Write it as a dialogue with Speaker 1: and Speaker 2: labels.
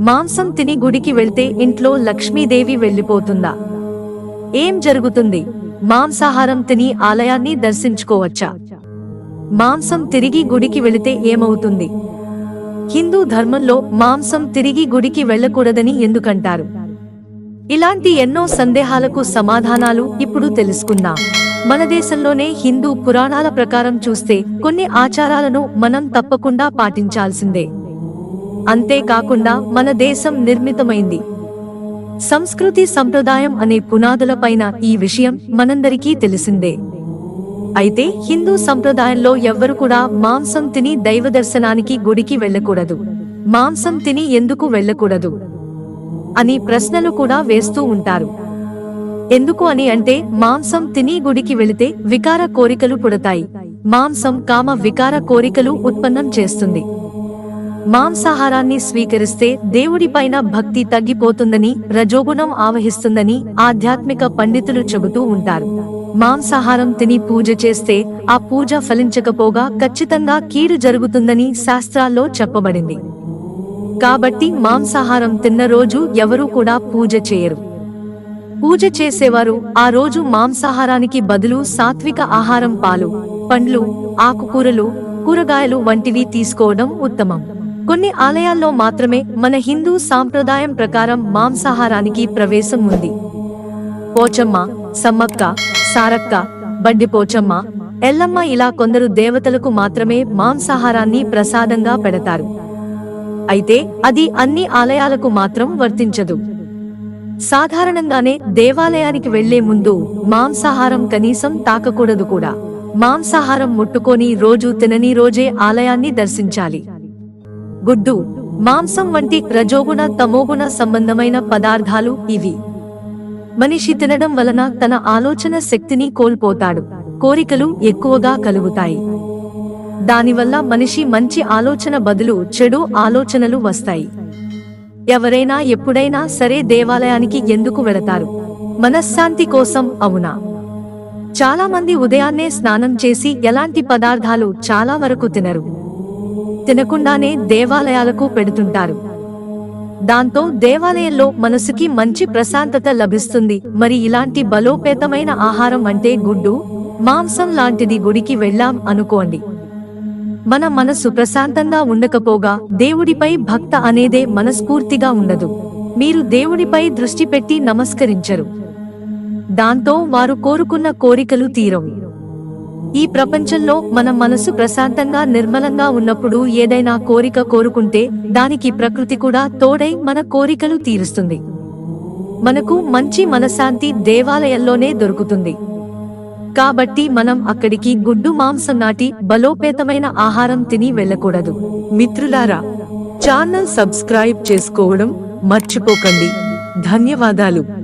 Speaker 1: మాంసం తిని గుడికి వెళ్తే ఇంట్లో లక్ష్మీదేవి వెళ్ళిపోతుందా? ఏం జరుగుతుంది? మాంసాహారం తిని ఆలయాన్ని దర్శించుకోవచ్చా? మాంసం తిరిగి గుడికి వెళితే ఏమవుతుంది? హిందూ ధర్మంలో మాంసం తిరిగి గుడికి వెళ్ళకూడదని ఎందుకంటారు? ఇలాంటి ఎన్నో సందేహాలకు సమాధానాలు ఇప్పుడు తెలుసుకుందాం. మన దేశంలోనే హిందూ పురాణాల ప్రకారం చూస్తే కొన్ని ఆచారాలను మనం తప్పకుండా పాటించాల్సిందే. అంతేకాకుండా మన దేశం నిర్మితమైంది. సంస్కృతి సంప్రదాయం అనే పునాదులపైన ఈ విషయం మనందరికీ తెలిసిందే. అయితే హిందూ సంప్రదాయంలో ఎవ్వరు కూడా మాంసం తిని దైవ దర్శనానికి గుడికి వెళ్ళకూడదు. మాంసం తిని ఎందుకు వెళ్ళకూడదు? అని ప్రశ్నలు కూడా వేస్తూ ఉంటారు. ఎందుకు అని అంటే మాంసం తిని గుడికి వెళితే వికార కోరికలు పుడతాయి. మాంసం కామ వికార కోరికలు ఉత్పన్నం చేస్తుంది. మాంసాహారాన్ని స్వీకరిస్తే దేవుడిపైన భక్తి తగ్గిపోతుందని రజోగుణం ఆవహిస్తుందని ఆధ్యాత్మిక పండితులు చెబుతూ ఉంటారు. మాంసాహారం తిని పూజ చేస్తే ఆ పూజ ఫలించకపోగా ఖచ్చితంగా కీడు జరుగుతుందని శాస్త్రాల్లో చెప్పబడింది. కాబట్టి మాంసాహారం తిన్న రోజు ఎవరూ కూడా పూజ చేయరు. పూజ చేసేవారు ఆ రోజు మాంసాహారానికి బదులు సాత్విక ఆహారం పాలు పండ్లు ఆకుకూరలు కూరగాయలు వంటివి తీసుకోవడం ఉత్తమం. కొన్ని ఆలయాల్లో మాత్రమే మన హిందూ సాంప్రదాయం ప్రకారం మాంసాహారానికి ప్రవేశం ఉంది. పోచమ్మ సమ్మక్క సారక్క బండి పోచమ్మ ఎల్లమ్మ ఇలా కొందరు దేవతలకు మాత్రమే మాంసాహారాన్ని ప్రసాదంగా పెడతారు. అయితే అది అన్ని ఆలయాలకు మాత్రం వర్తించదు. సాధారణంగానే దేవాలయానికి వెళ్ళే ముందు మాంసాహారం కనీసం తాకకూడదు కూడా. మాంసాహారం ముట్టుకొని రోజు తినని రోజే ఆలయాన్ని దర్శించాలి. గుడ్డు మాంసం వంటి రజోగుణ తమోగుణ సంబంధమైన పదార్థాలు ఇవి. మనిషి తినడం వలన తన ఆలోచన శక్తిని కోల్పోతాడు కోరికలు ఎక్కువగా కలుగుతాయి. దానివల్ల మనిషి మంచి ఆలోచన బదులు చెడు ఆలోచనలు వస్తాయి. ఎవరైనా ఎప్పుడైనా సరే దేవాలయానికి ఎందుకు వెళతారు? మనశ్శాంతి కోసం అవునా? చాలా మంది ఉదయాన్నే స్నానం చేసి ఎలాంటి పదార్థాలు చాలా వరకు తినరు. తినకుండానే దేవాలయాలకు పెడుతుంటారు. దాంతో దేవాలయంలో మనసుకి మంచి ప్రశాంతత లభిస్తుంది. మరి ఇలాంటి బలోపేతమైన ఆహారం అంటే గుడ్డు? మాంసం లాంటిది గుడికి వెళ్ళాం అనుకోండి. మన మనసు ప్రశాంతంగా ఉండకపోగా దేవుడిపై భక్త అనేదే మనస్ఫూర్తిగా ఉండదు. మీరు దేవుడిపై దృష్టి పెట్టి నమస్కరించరు. దాంతో వారు కోరుకున్న కోరికలు తీరవు. ఈ ప్రపంచంలో మన మనసు ప్రశాంతంగా నిర్మలంగా ఉన్నప్పుడు ఏదైనా కోరిక కోరుకుంటే దానికి ప్రకృతి కూడా తోడై మన కోరికలు తీరుస్తుంది. మనకు మంచి మనశాంతి దేవాలయంలోనే దొరుకుతుంది. కాబట్టి మనం అక్కడికి గుడ్డు మాంసం నాటి బలోపేతమైన ఆహారం తిని వెళ్ళకూడదు. మిత్రులారా ఛానల్ సబ్స్క్రైబ్ చేసుకోవడం మర్చిపోకండి. ధన్యవాదాలు.